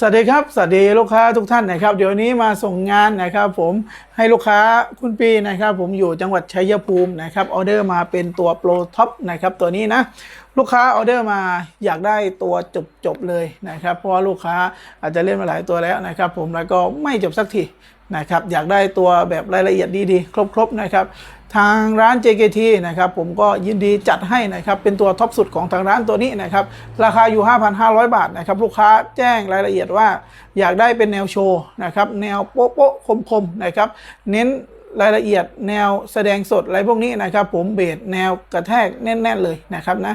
สวัสดีครับ สวัสดีลูกค้าทุกท่านนะครับ เดี๋ยวนี้มาส่งงานนะครับผมให้ลูกค้าคุณปีนะครับ ผมอยู่จังหวัดชัยภูมินะครับออเดอร์มาเป็นตัวโปรท็อปนะครับตัวนี้นะลูกค้าออเดอร์มาอยากได้ตัวจบจบๆเลยนะครับ เพราะว่าลูกค้าอาจจะเล่นมาหลายตัวแล้วนะครับ ผมแล้วก็ไม่จบสักที นะครับอยากได้ตัวแบบรายละเอียดดีๆ ครบๆนะครับทางร้าน JKT นะครับผมก็ยินดีจัดให้นะครับเป็นตัวท็อปสุดของทางร้านตัวนี้นะครับราคาอยู่ 5,500 บาทนะครับลูกค้าแจ้งรายละเอียดว่า อยากได้เป็นแนวโชว์นะครับแนวโป๊ะโป๊ะคมๆนะครับเน้นรายละเอียดแนวแสดงสดอะไรพวกนี้นะครับ ผมเบสแนวกระแทกแน่น ๆ เลยนะครับนะ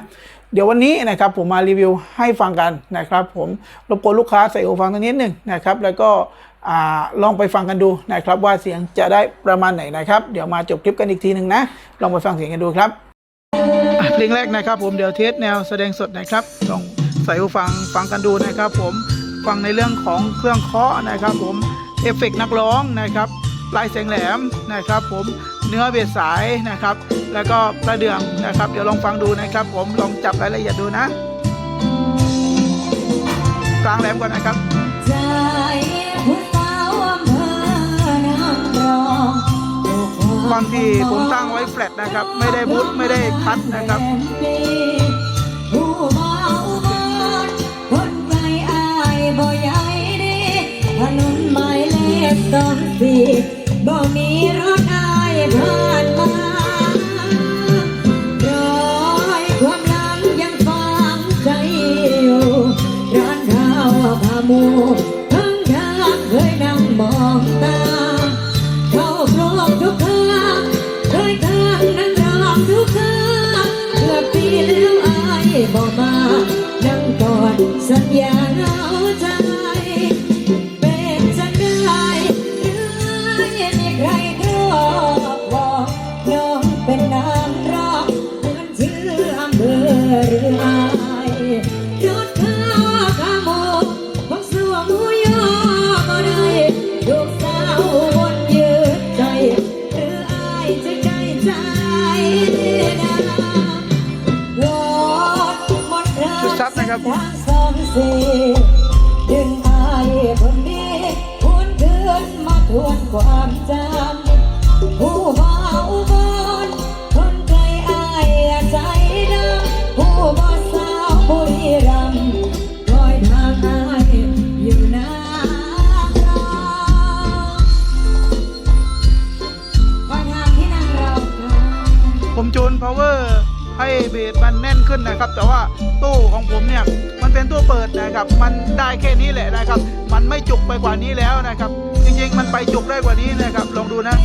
เดี๋ยววันนี้นะครับผมมารีวิวให้ฟังกันนะครับ ผมรบกวนลูกค้าใส่หูฟังตรงนิดหนึ่งนะครับแล้วก็ ลองไปฟังกันดูนะครับว่าเสียงจะได้ประมาณไหนนะครับ เดี๋ยวมาจบคลิปกันอีกทีหนึ่งนะ ลองไปฟังเสียงกันดูครับเพลงแรกนะครับ ผมเดี๋ยวเทสแนวแสดงสดนะครับลองใส่หูฟังฟังกันดูนะครับ ผมฟังในเรื่องของเครื่องเคาะนะครับ ผมเอฟเฟกต์นักร้องนะครับลายเสียงแหลมนะครับ ผมเนื้อเบสสายนะครับ แล้วก็ประเดืองนะครับ เดี๋ยวลองฟังดูนะครับ ผมลองจับรายละเอียดดูนะกลางแหลมก่อนนะครับ ความที่ผมตั้งไว้แฟลตนะครับ ไม่ได้บูทไม่ได้คัดนะครับ สัญญาเราใจ เป็นจังได้หรือมีใครครอบอกน้องเป็นนางรองเหมืนชื่ออำเภอหรืออรถข้าวขาหมูบักสัวหมูยอบ่ได้ลูกสาววนยืดใจหรืออายจะได้ใจนะรถมดแรงชุดซับนะครับ ทางสองสี่ดึงอายคนนี้หวนคืนมาทวนความจำผู้บ่าวอุบลคนไกลอายใจดำผู้บ่สาวบุรีรัมคอยทางอายอยู่นานรอคอยทางที่นางเราค่ะผมจูน power ให้เบสมันแน่นขึ้นนะครับ แต่ว่าตู้ของผมเนี่ยมันเป็นตู้เปิดนะครับ มันได้แค่นี้แหละนะครับ มันไม่จุกไปกว่านี้แล้วนะครับ จริงๆ มันไปจุกได้กว่านี้นะครับ ลองดูนะ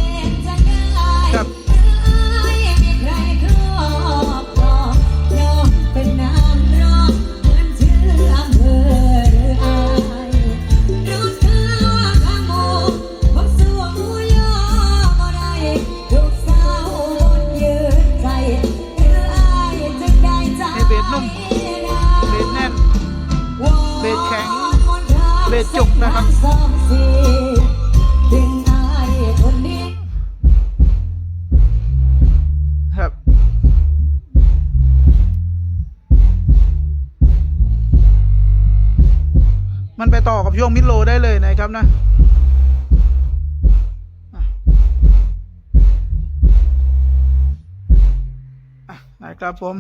นะครับผม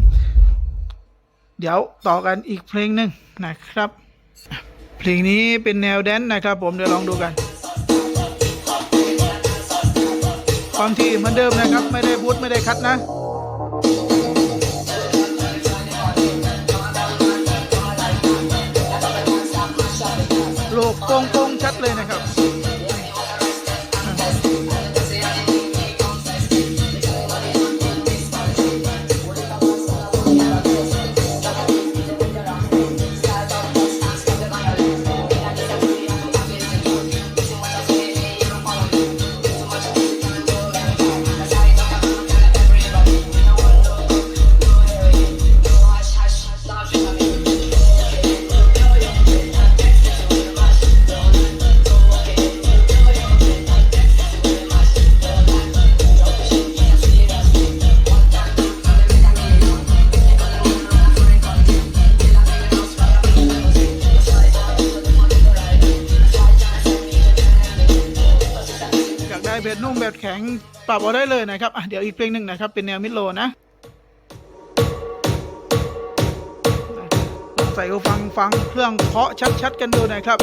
เดี๋ยวต่อกันอีกเพลงหนึ่งนะครับ เพลงนี้เป็นแนวแดนนะครับผมเดี๋ยวลองดูกัน ความที่เหมือนเดิมนะครับ ไม่ได้บูทไม่ได้คัดนะ เบสนุ่มเบสแข็งปรับเอาได้เลยนะครับอะเดี๋ยวอีกเพลงหนึ่งนะครับเป็นแนวมิดโลนะใส่หูฟังฟังเครื่องเคาะชัดๆกันดูหนะครับ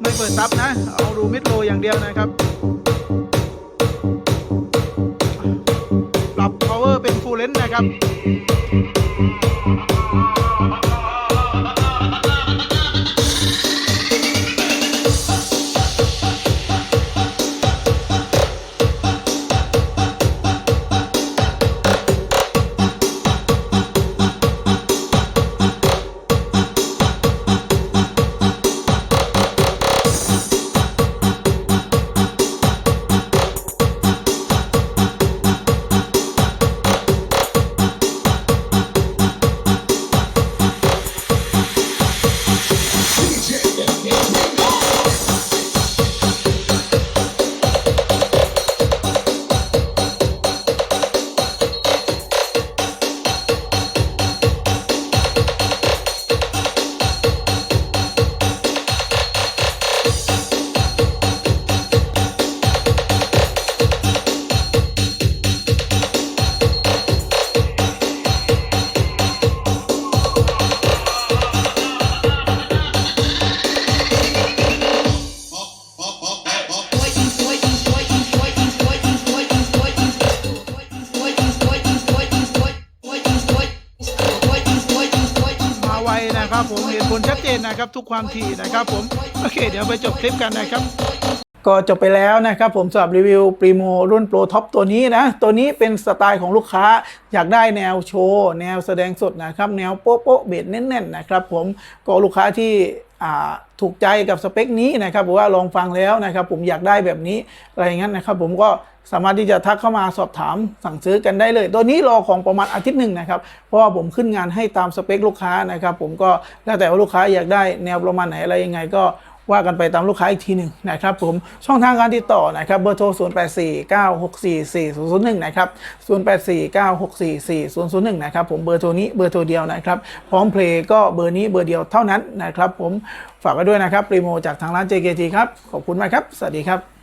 ไม่เปิดซับนะ เอาดูมิดโลอย่างเดียวนะครับปรับ power เป็น full length นะครับ นะครับผมเห็นผลชัดเจนนะครับทุกความถี่นะครับผมโอเค เดี๋ยวไปจบคลิปกันนะครับ ก็จบไปแล้วนะครับผมสำหรับรีวิวปริโมรุ่นโปรท็อปตัวนี้นะ ตัวนี้เป็นสไตล์ของลูกค้า อยากได้แนวโชว์ แนวแสดงสดนะครับ แนวโป๊ะโป๊ะเบสแน่นๆนะครับผมก็ลูกค้าที่ ถูกใจกับสเปคนี้นะครับบอว่าลองฟังแล้วนะครับ ผมอยากได้แบบนี้อะไรอย่างนั้นนะครับ ผมก็สามารถที่จะทักเข้ามาสอบถามสั่งซื้อกันได้เลย ตัวนี้รอของประมาณอาทิตย์หนึ่งนะครับ เพราะว่าผมขึ้นงานให้ตามสเปคลูกค้านะครับ ผมก็แล้วแต่ว่าลูกค้าอยากได้แนวประมาณไหนอะไรยังไงก็ ว่ากันไปตามลูกค้าอีกทีหนึ่งนะครับผมช่องทางการติดต่อนะครับเบอร์โทร 0 8 4 9 6 4 4 0 0 1 นะครับ 0 8 4 9 6 4 4 0 0 1 นะครับผมเบอร์โทรนี้เบอร์โทรเดียวนะครับ พร้อมเพลงก็เบอร์นี้เบอร์เดียวเท่านั้นนะครับผมฝากไว้ด้วยนะครับปรีโมจากทางร้าน JKT ครับ ขอบคุณมากครับ สวัสดีครับ